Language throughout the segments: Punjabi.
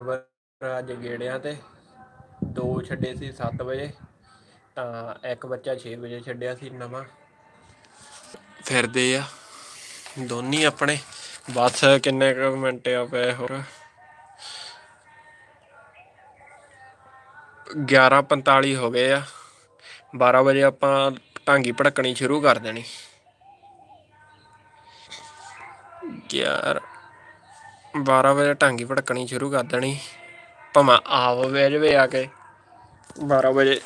ਜਾਨਵਰ ਅੱਜ ਗੇੜਿਆਂ ਤੇ, ਦੋ ਛੱਡੇ ਸੀ 7 ਵਜੇ, ਤਾਂ ਇੱਕ ਬੱਚਾ 6 ਵਜੇ ਛੱਡਿਆ ਸੀ ਨਵਾਂ। ਫਿਰਦੇ ਆ ਦੋਨੀ ਆਪਣੇ, ਬਸ ਕਿੰਨੇ ਕੁ ਮਿੰਟ ਆ ਪਏ ਹੋਰ। 11:45 ਹੋ ਗਏ ਆ 12 ਵਜੇ ਆਪਾਂ ਢਾਂਗੀ ਭੜਕਣੀ ਸ਼ੁਰੂ ਕਰ ਦੇਣੀ। 11 12 ਵਜੇ ਢਾਂਗੀ ਭੜਕਣੀ ਸ਼ੁਰੂ ਕਰ ਦੇਣੀ। ਭਾਵੇਂ ਆਪ ਵੇਜ ਵੇ ਆ ਕੇ 12 ਵਜੇ।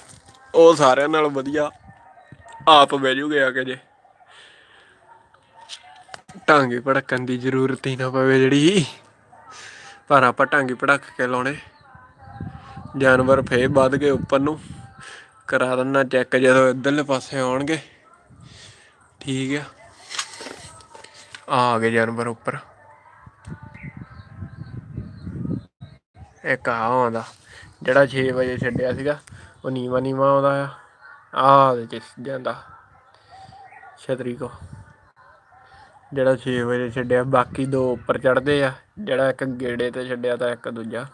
ਉਹ ਸਾਰਿਆਂ ਨਾਲ ਵਧੀਆ। ਆਪ ਬਹਿ ਜੂਗੇ ਆ ਕੇ ਜੇ। ਟਾਂਗੀ ਭੜਕਣ ਦੀ ਜ਼ਰੂਰਤ ਹੀ ਨਾ ਪਵੇ ਜਿਹੜੀ। ਪਰ ਆਪਾਂ ਟਾਂਗੀ ਭੜਕ ਕੇ ਲਾਉਣੇ। ਜਾਨਵਰ ਫੇਰ ਵੱਧ ਗਏ ਉੱਪਰ ਨੂੰ। ਕਰਾ ਦਿੰਨਾ ਚੈੱਕ ਜਦੋਂ ਇਧਰਲੇ ਪਾਸੇ ਆਉਣਗੇ। ਠੀਕ ਆ। ਆ ਗਏ ਜਾਨਵਰ ਉੱਪਰ। ਇੱਕ ਆ ਆਉਂਦਾ, ਜਿਹੜਾ 6 ਵਜੇ ਛੱਡਿਆ ਸੀਗਾ, ਉਹ ਨੀਵਾ ਨੀਵਾ ਆਉਂਦਾ ਆ। ਆ ਦੇ ਚ ਜਾਂਦਾ, ਛਤਰੀ ਕੋ। ਜਿਹੜਾ 6 ਵਜੇ ਛੱਡਿਆ, ਬਾਕੀ ਦੋ ਉੱਪਰ ਚੜਦੇ ਆ, ਜਿਹੜਾ ਇੱਕ ਗੇੜੇ ਤੇ ਛੱਡਿਆ ਤਾਂ ਇੱਕ ਦੂਜਾ।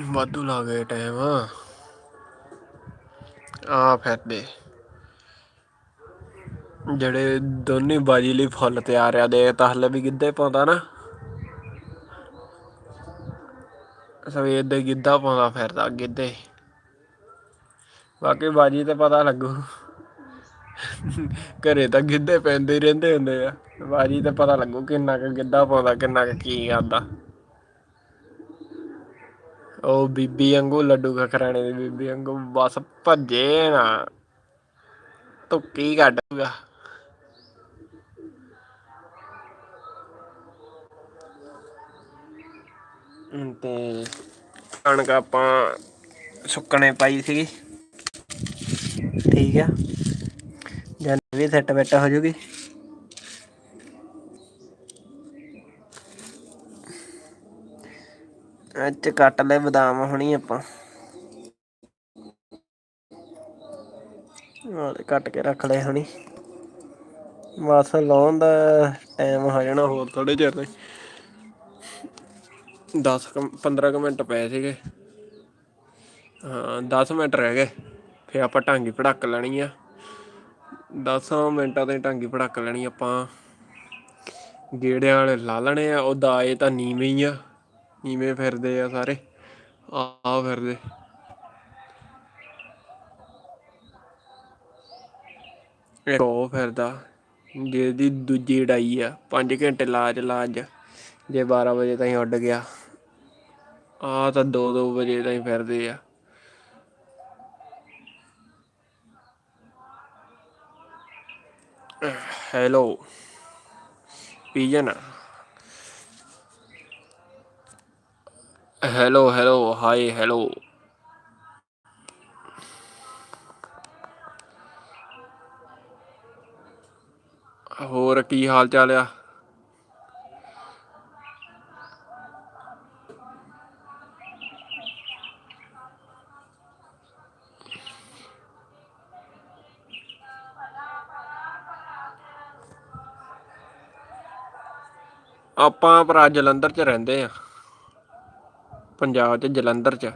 ਵਾਧੂ ਲਾ ਗਏ ਟਾਈਮ। ਆ ਫਿਰਦੇ ਜਿਹੜੇ ਦੋਨੇ ਬਾਜੀ ਲਈ ਫੁੱਲ ਤਿਆਰ ਆ ਦੇ, ਤਾਂ ਹਲੇ ਵੀ ਗਿੱਧੇ ਪਾਉਂਦਾ ਨਾ। ਸਵੇਰ ਦੇ ਗਿੱਧਾ ਪਾਉਂਦਾ ਫਿਰਦਾ ਗਿੱਧੇ। ਬਾਕੀ ਬਾਜੀ ਤੇ ਪਤਾ ਲੱਗੂ। ਘਰੇ ਤਾਂ ਗਿੱਧੇ ਪੈਂਦੇ ਹੀ ਰਹਿੰਦੇ ਹੁੰਦੇ ਆ। ਬਾਜੀ ਤੇ ਪਤਾ ਲੱਗੂ ਕਿੰਨਾ ਕੁ ਗਿੱਧਾ ਪਾਉਂਦਾ, ਕਿੰਨਾ ਕੁ ਕੀ ਕਰਦਾ ਉਹ ਬੀਬੀ ਵਾਂਗੂ ਲੱਡੂ ਖਖਰਾਣੇ ਦੀ ਬੀਬੀ ਵਾਂਗੂ ਬਸ ਭੱਜੇ ਨਾ। ਤੂੰ ਕੱਢੂਗਾ ਤੇ ਕਣਕ ਆਪਾਂ ਸੁੱਕਣੇ ਪਾਈ ਸੀਗੀ। ਠੀਕ ਆ। ਜਨ ਵੀ ਸੈੱਟ ਬੈਟ ਹੋ ਜੂਗੀ ਅੱਜ ਕੱਟ ਲੈ ਬਦਾਮ ਹੁਣੀ ਆਪਾਂ। ਆਲੇ ਕੱਟ ਕੇ ਰੱਖ ਲਏ ਹੁਣੀ। ਬਸ ਲਾਉਣ ਦਾ ਟਾਈਮ ਹੋ ਜਾਣਾ ਹੋਰ ਥੋੜੇ ਚਿਰ ਤੱਕ 10 15 ਕੁ ਮਿੰਟ ਪਏ ਸੀਗੇ। ਹਾਂ 10 ਮਿੰਟ ਰਹਿ ਗਏ। ਫੇ ਆਪਾਂ ਟਾਂਗੀ ਭੜਕ ਲੈਣੀ ਆ। 10 ਮਿੰਟਾਂ ਤੇ ਟਾਂਗੀ ਭੜਕ ਲੈਣੀ ਆਪਾਂ। ਗੇੜਿਆਂ ਵਾਲੇ ਲਾ ਲੈਣੇ ਆ, ਉਹ ਦਾਏ ਤਾਂ ਨੀਵੇਂ ਹੀ ਆ। ਨੀਵੇਂ ਫਿਰਦੇ ਆ ਸਾਰੇ। ਆ ਫਿਰਦੇ। ਇੱਕ ਉਹ ਫਿਰਦਾ, ਜਿਹਦੀ ਦੂਜੀ ਢਾਈ ਆ 5 ਘੰਟੇ ਲਾਜ ਲਾਜ, ਜੇ 12 ਵਜੇ ਤਾਈਂ ਉੱਡ ਗਿਆ। ਆ ਤਾਂ 2-2 ਵਜੇ ਤਾਈਂ ਫਿਰਦੇ ਆ। Hello, pigeon. Hello hello hi hello ਹੋਰ ਕੀ ਹਾਲ ਚਾਲ ਆ? ਆਪਾਂ ਭਰਾ ਜਲੰਧਰ ਚ ਰਹਿੰਦੇ ਆ। ਪੰਜਾਬ ਚ, ਜਲੰਧਰ ਚ।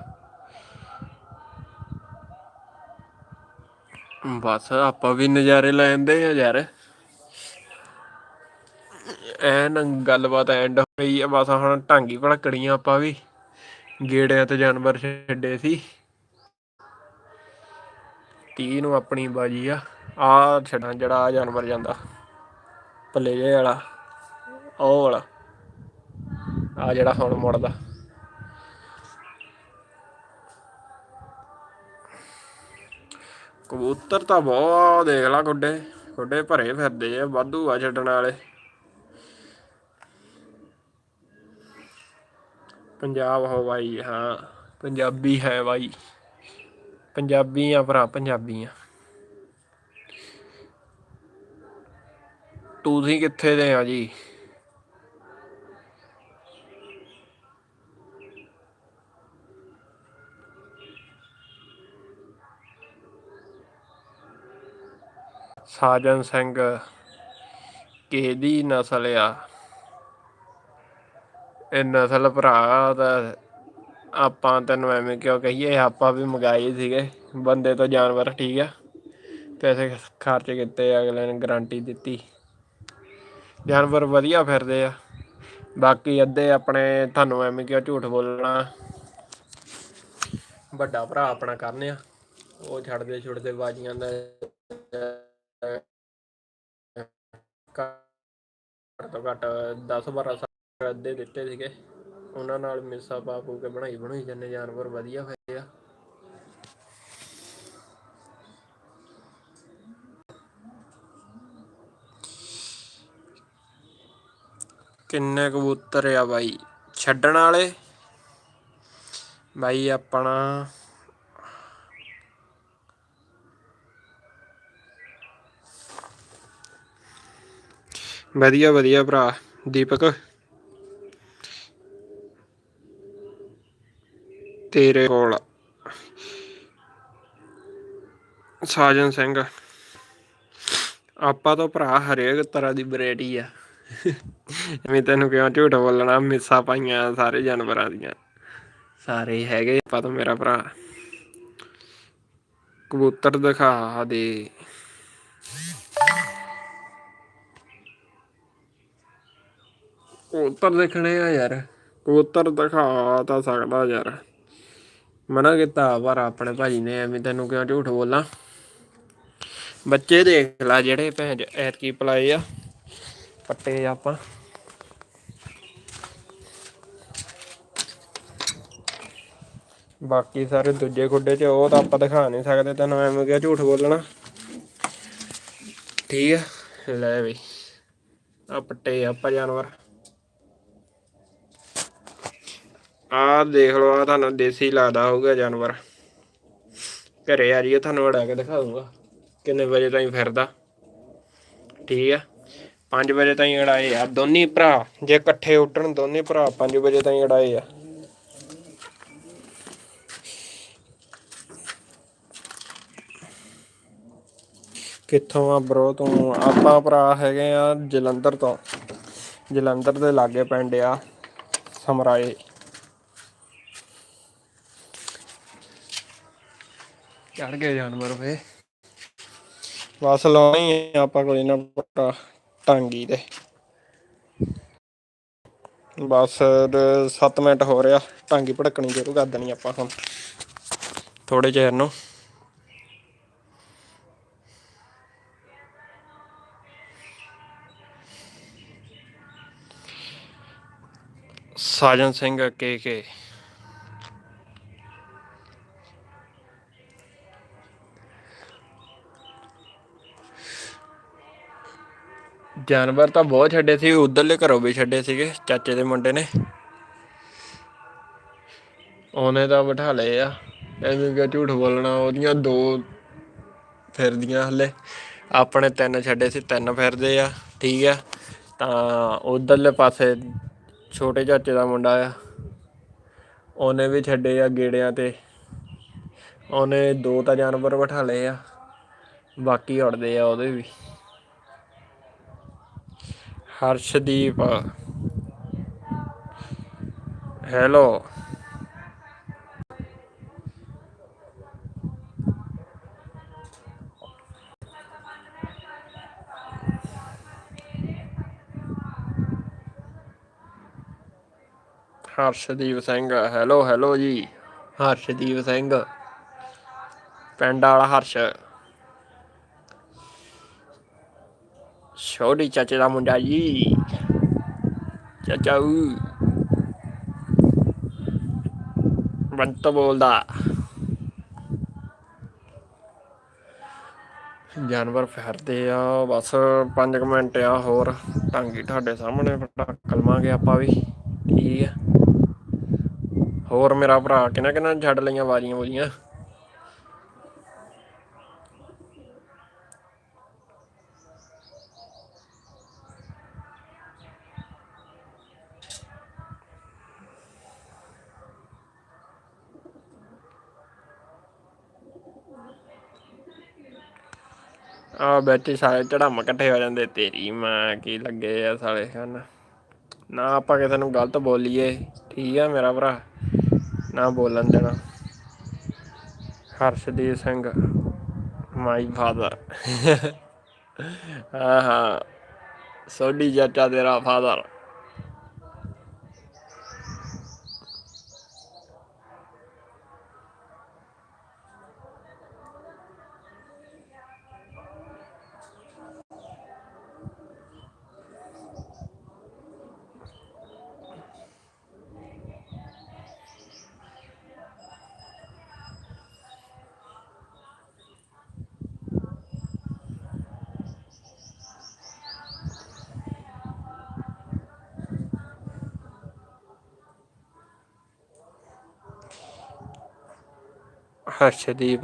ਬਸ ਆਪਾਂ ਵੀ ਨਜ਼ਾਰੇ ਲੈਂਦੇ ਆ ਯਾਰ। ਐਨ ਗੱਲਬਾਤ ਐਂਡ ਹੋਈ ਆ, ਬਸ ਹੁਣ ਢਾਂਗੀ ਭੜਕਣੀਆਂ ਆਪਾਂ ਵੀ। ਗੇੜਿਆਂ ਤੇ ਜਾਨਵਰ ਛੱਡੇ ਸੀ। 30 ਨੂੰ ਆਪਣੀ ਬਾਜੀ ਆ। ਆ ਛੱਡਾਂ ਜਿਹੜਾ ਆ ਜਾਨਵਰ ਜਾਂਦਾ। ਪੱਲੇ ਜੇ ਵਾਲਾ, ਉਹ ਵਾਲਾ। ਆ ਜਿਹੜਾ ਹੁਣ ਮੁੜਦਾ। ਕਬੂਤਰ ਤਾਂ ਬਹੁਤ ਦੇਖ ਲਾ ਗੁੱਡੇ ਗੁੱਡੇ ਭਰੇ ਫਿਰਦੇ ਆ, ਵਾਧੂ ਆ ਛੱਡਣ ਵਾਲੇ। ਪੰਜਾਬ ਹੋ ਬਾਈ, ਹਾਂ, ਪੰਜਾਬੀ ਹੈ ਬਾਈ। ਪੰਜਾਬੀ ਆ ਭਰਾ, ਪੰਜਾਬੀ ਆ। ਤੁਸੀਂ ਕਿੱਥੇ ਦੇ ਆ ਜੀ? ਸਾਜਨ ਸਿੰਘ ਕਿਹਦੀ ਨਸਲ ਆ। ਇਹ ਨਸਲ ਭਰਾ ਦਾ ਆਪਾਂ ਤੈਨੂੰ ਐਵੇਂ ਕਿਉਂ ਕਹੀਏ, ਆਪਾਂ ਵੀ ਮੰਗਾਏ ਸੀਗੇ। ਬੰਦੇ ਤੋਂ ਜਾਨਵਰ, ਠੀਕ ਆ। ਪੈਸੇ ਖਰਚ ਕੀਤੇ, ਅਗਲੇ ਨੇ ਗਾਰੰਟੀ ਦਿੱਤੀ। ਜਾਨਵਰ ਵਧੀਆ ਫਿਰਦੇ ਆ। ਬਾਕੀ ਅੱਧੇ ਆਪਣੇ, ਤੁਹਾਨੂੰ ਐਵੇਂ ਕਿਉਂ ਝੂਠ ਬੋਲਣਾ? ਵੱਡਾ ਭਰਾ ਆਪਣਾ ਕਰਨੇ ਆ ਉਹ ਛੱਡਦੇ ਛੁੱਟਦੇ ਬਾਜੀਆਂ ਦਾ ਘੱਟ ਤੋਂ ਘੱਟ 10 12 ਸਾਲ ਅੱਧੇ ਦਿੱਤੇ ਸੀਗੇ। ਉਹਨਾਂ ਨਾਲ ਮਿੱਸਾ ਪਾ ਕੇ ਬਣਾਈ ਬਣਾਈ ਜੰਨੇ ਜਾਨਵਰ ਵਧੀਆ ਹੋਏ ਆ। ਕਿੰਨੇ ਕਬੂਤਰ ਆ ਬਾਈ? ਛੱਡਣ ਵਾਲੇ? ਬਾਈ ਆਪਣਾ ਵਧੀਆ ਵਧੀਆ ਭਰਾ। ਦੀਪਕ? ਤੇਰੇ ਕੋਲ। ਸਾਜਨ ਸਿੰਘ। ਆਪਾਂ ਤਾਂ ਭਰਾ ਹਰੇਕ ਤਰ੍ਹਾਂ ਦੀ ਵੈਰਾਈਟੀ ਆ। ਮੈਂ ਤੈਨੂੰ ਕਿਉਂ ਝੂਠ ਬੋਲਣਾ? ਮਿੱਸਾ ਪਾਈਆਂ ਸਾਰੇ ਜਾਨਵਰਾਂ ਦੀਆਂ। ਸਾਰੇ ਹੈਗੇ ਆਪਾਂ ਤਾਂ ਮੇਰਾ ਭਰਾ। ਕਬੂਤਰ ਦਿਖਾ ਦੇ। ਕਬੂਤਰ ਦੇਖਣੇ ਆ ਯਾਰ। ਕਬੂਤਰ ਦਿਖਾ ਤਾਂ ਸਕਦਾ ਯਾਰ। ਮਨਾ ਕੀਤਾ ਪਰ ਆਪਣੇ ਭਾਜੀ ਨੇ ਐਵੇਂ ਤੈਨੂੰ ਕਿਉਂ ਝੂਠ ਬੋਲਾਂ? ਬੱਚੇ ਦੇਖ ਲੈ ਜਿਹੜੇ ਭੈਣ ਐਤਕੀ ਪਲਾਏ ਆ। ਪੱਟੇ ਆਪਾਂ। ਬਾਕੀ ਸਾਰੇ ਦੂਜੇ ਖੁੱਡੇ 'ਚ ਉਹ ਤਾਂ ਆਪਾਂ ਦਿਖਾ ਨਹੀਂ ਸਕਦੇ, ਤੈਨੂੰ ਐਵੇਂ ਕਿਹਾ ਝੂਠ ਬੋਲਣਾ? ਠੀਕ ਹੈ ਲੈ ਵੀ ਆ ਪੱਟੇ ਆ ਆਪਾਂ ਜਾਨਵਰ। ਆ ਦੇਖ ਲਓ ਆ ਤੁਹਾਨੂੰ ਦੇਸੀ ਲੱਗਦਾ ਹੋਊਗਾ ਜਾਨਵਰ। ਘਰੇ ਆ ਜੀਏ ਤੁਹਾਨੂੰ ਵੜਾ ਕੇ ਦਿਖਾ ਕਿੰਨੇ ਵਜੇ ਤਾਈਂ ਫਿਰਦਾ। ਠੀਕ ਆ? 5 ਵਜੇ ਤਾਈਂ ਅੜਾਏ ਆ ਦੋਨੇ ਭਰਾ। ਜੇ ਇਕੱਠੇ ਉੱਠਣ ਦੋਨੇ ਭਰਾ 5 ਵਜੇ ਤਾਈਂ ਅੜਾਏ ਆ। ਕਿੱਥੋਂ ਆ ਬ్రో ਤੂੰ? ਆਪਾਂ ਭਰਾ ਹੈਗੇ ਆ ਜਲੰਧਰ ਤੋਂ। ਜਲੰਧਰ ਦੇ ਲਾਗੇ ਪਿੰਡ ਆ ਸਮਰਾਏ। ਚੜ ਗਏ ਜਾਨਵਰ ਵੇ ਬਸ ਲਾਉਣੀ ਆਪਾਂ ਕੋਈ ਨਾ ਪੱਕਾ ਟਾਂਗੀ ਤੇ। ਬਸ 7 ਮਿੰਟ ਹੋ ਰਿਹਾ, ਟਾਂਗੀ ਭੜਕਣੀ ਸ਼ੁਰੂ ਕਰ ਦੇਣੀ ਆਪਾਂ ਹੁਣ ਥੋੜੇ ਚਿਰ ਨੂੰ। ਸਾਜਨ ਸਿੰਘ ਕੇ ਕੇ। ਜਾਨਵਰ ਤਾਂ ਬਹੁਤ ਛੱਡੇ ਸੀ, ਉਧਰਲੇ ਘਰੋਂ ਵੀ ਛੱਡੇ ਸੀਗੇ, ਚਾਚੇ ਦੇ ਮੁੰਡੇ ਨੇ। ਉਹਨੇ ਤਾਂ ਬਿਠਾ ਲਏ ਆ, ਐਵੇਂ ਕਿ ਝੂਠ ਬੋਲਣਾ, ਉਹਦੀਆਂ ਦੋ ਫਿਰਦੀਆਂ ਹਲੇ। ਆਪਣੇ ਤਿੰਨ ਛੱਡੇ ਸੀ, ਤਿੰਨ ਫਿਰਦੇ ਆ, ਠੀਕ ਆ। ਤਾਂ ਉਧਰਲੇ ਪਾਸੇ ਛੋਟੇ ਚਾਚੇ ਦਾ ਮੁੰਡਾ ਆ, ਉਹਨੇ ਵੀ ਛੱਡੇ ਆ ਗੇੜਿਆਂ ਤੇ। ਉਹਨੇ ਦੋ ਤਾਂ ਜਾਨਵਰ ਬਿਠਾ ਲਏ ਆ, ਬਾਕੀ ਉੜਦੇ ਆ ਉਹਦੇ ਵੀ। Harshdeep hello Harshdeep Singh hello hello ਜੀ। ਹਰਸ਼ਦੀਪ ਸਿੰਘ। ਪਿੰਡ ਵਾਲਾ ਹਰਸ਼। ਛੋਟੀ ਚਾਚੇ ਦਾ ਮੁੰਡਾ ਜੀ ਚਾਚਾ ਊ ਬੰਤ ਬੋਲਦਾ ਜਾਨਵਰ ਫਿਰਦੇ ਆ ਬਸ 5 ਮਿੰਟ ਆ ਹੋਰ ਟਾਂਗੀ ਤੁਹਾਡੇ ਸਾਹਮਣੇ ਪਟਾਕ ਲਵਾਂਗੇ ਆਪਾਂ ਵੀ ਠੀਕ ਆ ਹੋਰ ਮੇਰਾ ਭਰਾ ਕਿਹਨਾਂ ਕਿਹਨਾਂ ਛੱਡ ਲਈਆਂ ਵਾਰੀਆਂ ਬੋਲੀਆਂ ਆ ਬੈਠੇ ਸਾਰੇ ਚੜਾਮ ਇਕੱਠੇ ਹੋ ਜਾਂਦੇ, ਤੇਰੀ ਮਾਂ ਕੀ ਲੱਗੇ ਆ ਸਾਲੇ ਹਨ। ਨਾ ਆਪਾਂ ਕਿਸੇ ਨੂੰ ਗਲਤ ਬੋਲੀਏ, ਠੀਕ ਆ ਮੇਰਾ ਭਰਾ, ਨਾ ਬੋਲਣ ਦੇਣਾ। ਹਰਸ਼ਦੀਪ ਸਿੰਘ ਮਾਈ ਫਾਦਰ ਹਾਂ ਹਾਂ ਸੋਢੀ ਚਾਚਾ ਤੇਰਾ father her şey de iyi.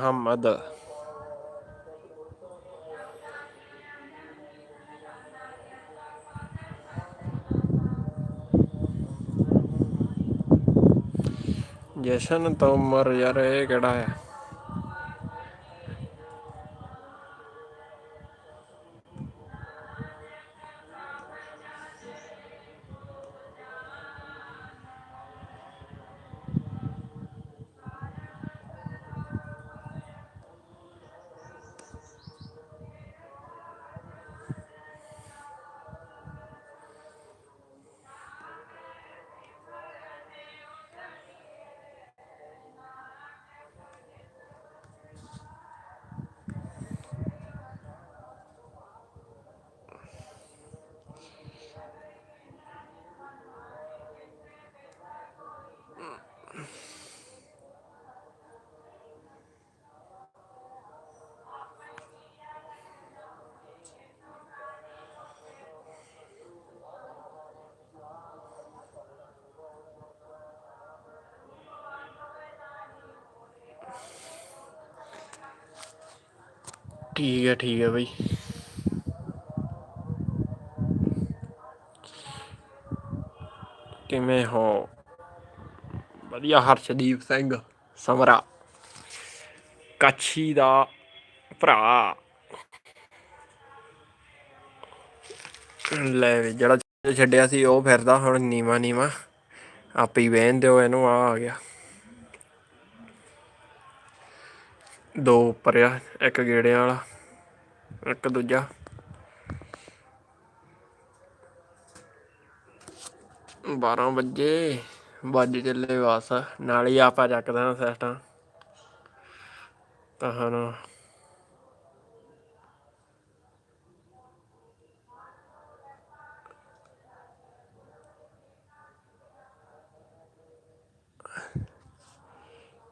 Muhammad Jashan Tomar ਯਾਰ ਇਹ ਕਿਹੜਾ ਹੈ ਠੀਕ ਹੈ ਠੀਕ ਹੈ ਬਈ। ਕਿਵੇਂ ਹੋ? ਵਧੀਆ, ਹਰਸ਼ਦੀਪ ਸਿੰਘ ਸਮਰਾ। ਕੱਛੀ ਦਾ ਭਰਾ। ਲੈ ਵੀ, ਜਿਹੜਾ ਛੱਡਿਆ ਸੀ, ਉਹ ਫਿਰਦਾ ਹੁਣ ਨੀਵਾ ਨੀਵਾ। ਆਪੇ ਹੀ ਵਹਿਣ ਦਿਓ, ਇਹਨੂੰ ਆ ਆ ਗਿਆ। ਦੋ ਉੱਪਰ ਆ, ਇੱਕ ਗੇੜਿਆਂ ਵਾਲਾ। ਇੱਕ ਦੂਜਾ। ਬਾਰਾਂ ਵਜੇ, ਵੱਜ ਚੱਲੇ ਬਸ। ਨਾਲ ਹੀ ਆਪਾਂ ਚੱਕਦੇ ਹਾਂ ਸੈਸਟਾਂ ਤਾਂ ਹੁਣ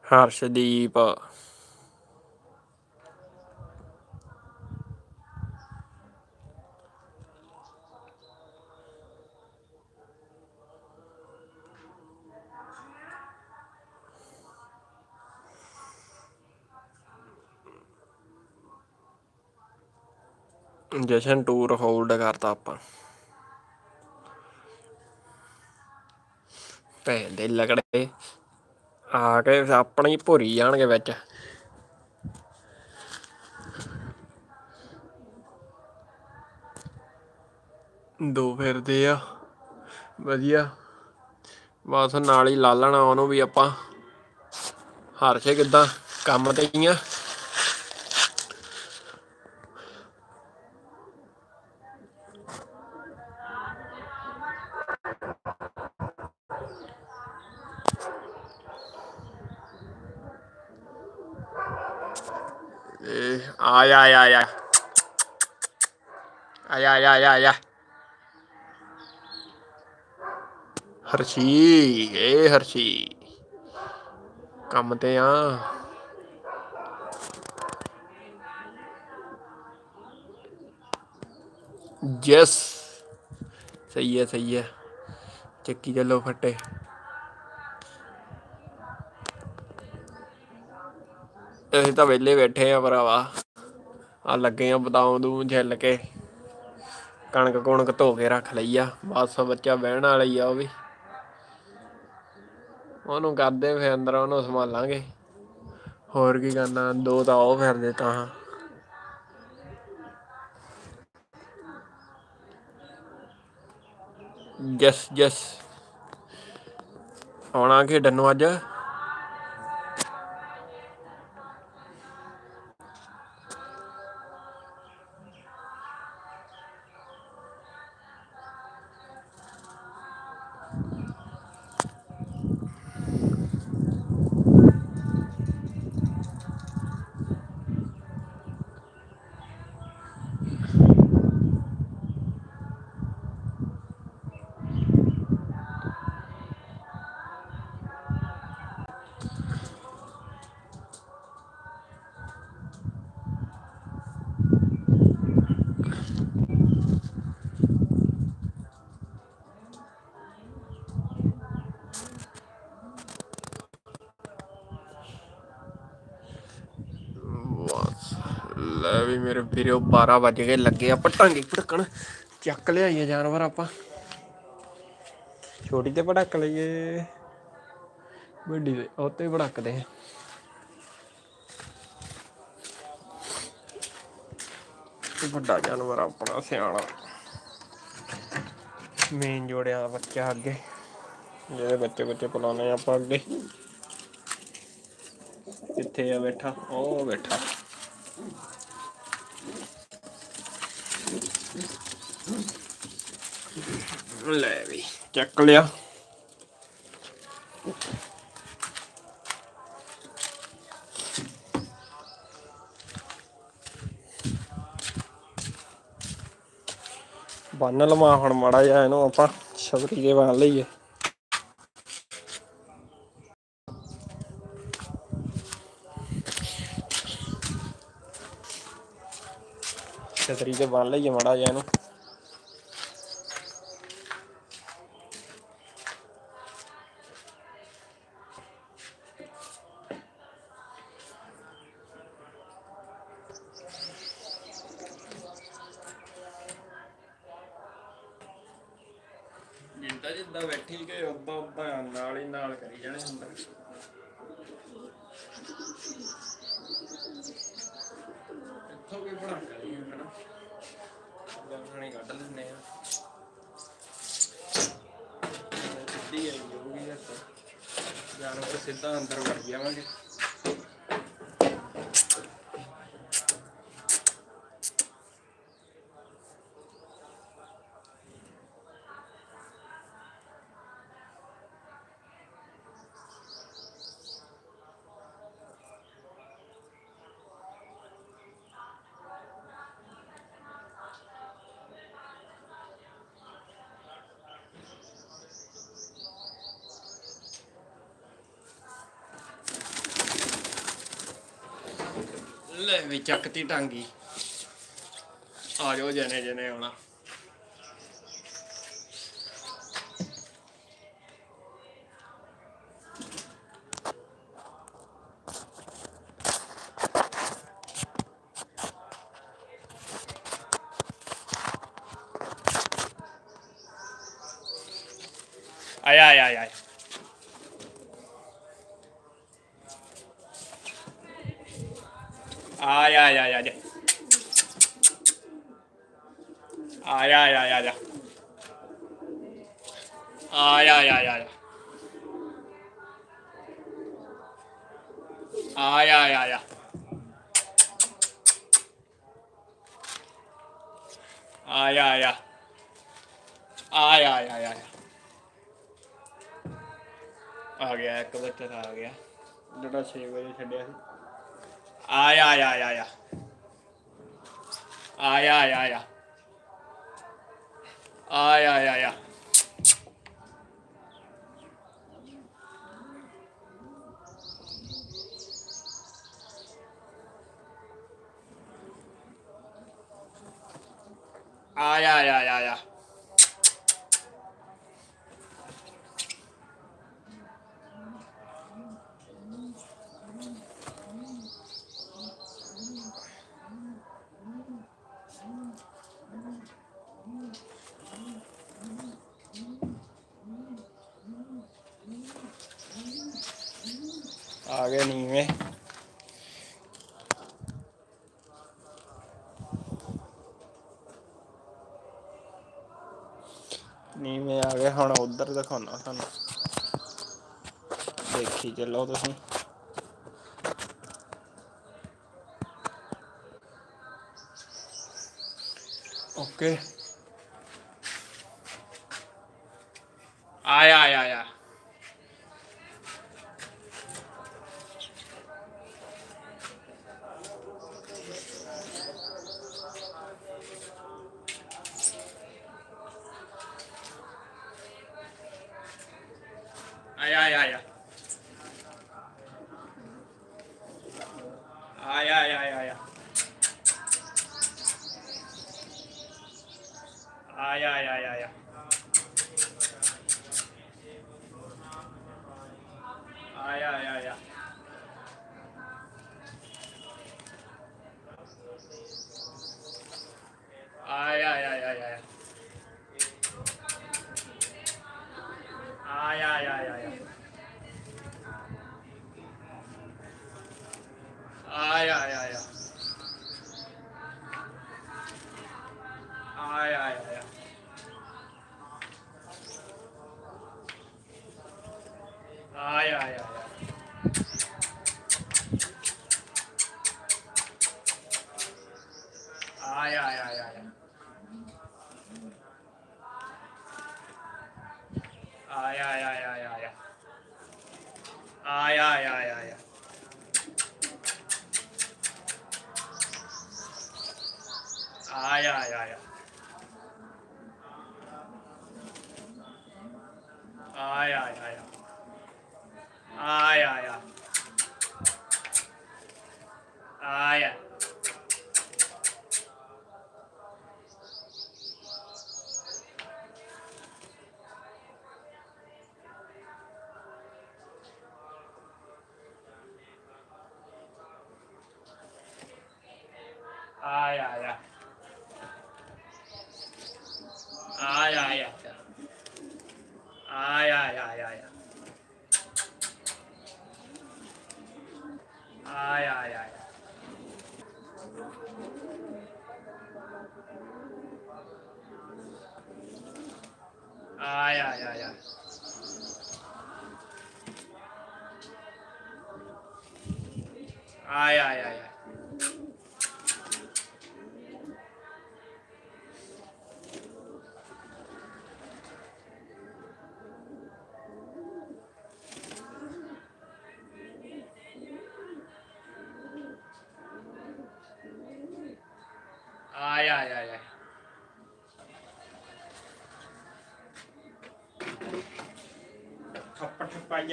ਹਰਸ਼ਦੀਪ। ਜਸ਼ਨ ਟੂਰ ਹੋਲਡ ਕਰਤਾ ਆਪਾਂ। ਭੈਣ ਦੇ ਲਕੜੇ ਆ ਕੇ ਆਪਣੀ ਭੁਰੀ ਜਾਣਗੇ ਵਿੱਚ। ਦੋ ਫਿਰਦੇ ਆ। ਵਧੀਆ। ਬਸ ਨਾਲ ਹੀ ਲਾ ਲੈਣਾ ਉਹਨੂੰ ਵੀ ਆਪਾਂ। ਹਰਸ਼ੇ ਕਿਦਾਂ? ਕੰਮ ਤੇ ਹੀ ਆ। Ay, ay, ay, ay. Ay, ay, ay, ay, Harshi ਏ ਹਰਸ਼ੀ ਕੰਮ ਤੇ ਆ ਯੈਸ ਸਹੀ ਹੈ ਸਹੀ ਹੈ ਚੱਕੀ ਚੱਲੋ ਫੱਟੇ ਅਸੀਂ ਤਾਂ ਵਿਹਲੇ ਬੈਠੇ ਆ ਭਰਾਵਾ ਆ ਲੱਗੇ ਆ ਬਦਾਮ ਦੂਮ ਛਿੱਲ ਕੇ। ਕਣਕ ਕੁਣਕ ਧੋ ਕੇ ਰੱਖ ਲਈ ਆ। ਬਸ ਬੱਚਾ ਬਹਿਣ ਵਾਲੀ ਆ ਉਹ ਵੀ। ਉਹਨੂੰ ਕਰਦੇ ਫੇ ਅੰਦਰ, ਉਹਨੂੰ ਸੰਭਾਲਾਂਗੇ। ਹੋਰ ਕੀ ਕਰਨਾ, ਦੋ ਤਾਂ ਉਹ ਫਿਰਦੇ ਤਾਂ ਹਾਂ। ਜਸ ਜਸ। ਆਉਣਾ ਖੇਡਣ ਨੂੰ ਅੱਜ? ਵੀ ਮੇਰੇ ਵੀਰੋ 12 ਵਜ ਗਏ ਲੱਗੇ ਆ ਪਟਾਂਗੇ ਭੜਕਣ ਚੱਕ ਲਿਆਈਏ ਜਾਨਵਰ ਆਪਾਂ। ਛੋਟੀ ਤੇ ਭੜਕ ਲਈਏ। ਵੱਡੀ ਤੇ ਉੱਤੇ ਭੜਕਦੇ ਆ। ਇਹ ਵੱਡਾ ਜਾਨਵਰ ਆਪਣਾ ਸਿਆਣਾ। ਮੇਨ ਜੋੜਿਆ ਬੱਚਾ ਅੱਗੇ। ਜਿਹਦੇ ਬੱਚੇ ਬੱਚੇ ਪਲਾਉਣੇ ਆਪਾਂ ਅੱਗੇ। ਕਿੱਥੇ ਆ ਬੈਠਾ? ਉਹ ਬੈਠਾ। ਲੈ ਵੀ ਚੱਕ ਲਿਆ ਬੰਨ ਲਮਾ ਹੁਣ ਮਾੜਾ ਜਿਹਾ ਇਹਨੂੰ ਆਪਾਂ, ਛਬਰੀ ਦੇ ਬੰਨ ਲਈਏ। ਛਤਰੀ ਤੇ ਬੰਨ ਲਈਏ ਮਾੜਾ ਜਿਹਾ ਇਹਨੂੰ। ਜਿੱਦਾਂ ਬੈਠੀ ਗਏ ਉਦਾਂ ਉਦਾਂ ਨਾਲ ਹੀ ਨਾਲ ਕਰੀ ਜਾਣੇ ਹੁੰਦਾ। ਇੱਥੋਂ ਕੋਈ ਬਣਾ ਕਰੀ ਹਨਾ। ਗਾਣੀ ਕੱਢ ਲੈਂਦੇ ਆ। ਸਿੱਧੀ ਆਈ ਜਾਊਗੀ ਯਾਰ ਜਾਨਵਰ ਸਿੱਧਾ ਅੰਦਰ ਵੜ ਜਾਵਾਂਗੇ ਲੈ ਵੀ ਚੱਕਤੀ ਟਾਂਗੀ। ਆ ਜਾਓ ਜਨੇ ਜਨੇ ਆਉਣਾ। Ay ay ay ay. Ay ay ay ay. Ay ay ay ay. Ay ay ay. Ay ay ay ay. ਆ ਗਿਆ ਕਬੂਤਰ ਆ ਗਿਆ ਜਿਹੜਾ 6 ਵਜੇ ਛੱਡਿਆ ਸੀ ਆਇਆ ਆਇਆ ਆਇਆ ਆਇਆ ਆਇਆ ਆਇਆ 哎呀呀呀，哎呀呀呀呀。ਗਏ ਨੀਵੇਂ। ਨੀਵੇਂ ਆ ਗਏ, ਹੁਣ ਉਧਰ ਦਿਖਾਉਣਾ ਤੁਹਾਨੂੰ। ਦੇਖੀ ਚੱਲੋ ਤੁਸੀਂ। ਓਕੇ। ਆਇਆ ਆਇਆ ਆਇਆ।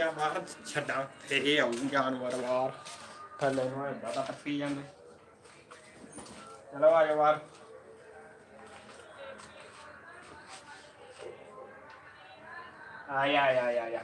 ਗਿਆ ਬਾਹਰ ਛੱਡਾਂ ਤੇ ਇਹ ਆਉਂ ਜਾਨਵਰ ਬਾਹਰ ਥੱਲੇ ਨੂੰ ਐਡਾ ਤਾਂ ਟੱਪੀ ਜਾਂਦੇ ਚਲੋ ਆ ਜਾ ਬਾਹਰ ਆਇਆ ਆਇਆ ਆਇਆ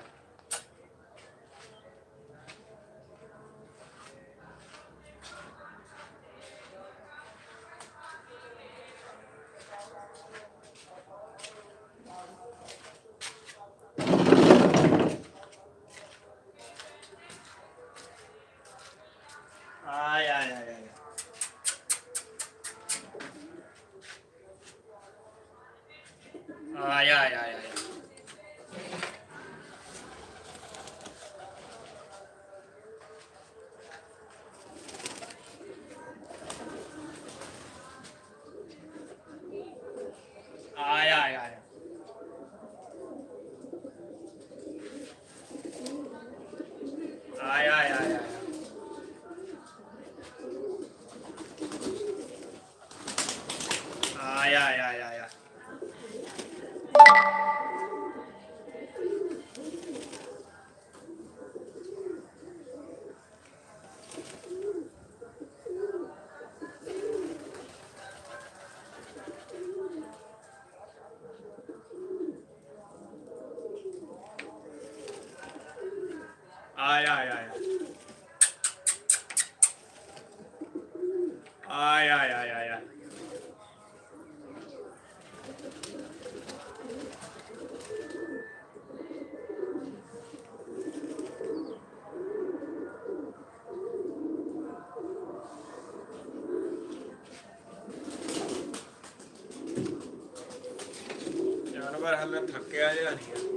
ਮੈਂ ਥੱਕਿਆ ਜਿਹਾ ਨਹੀਂ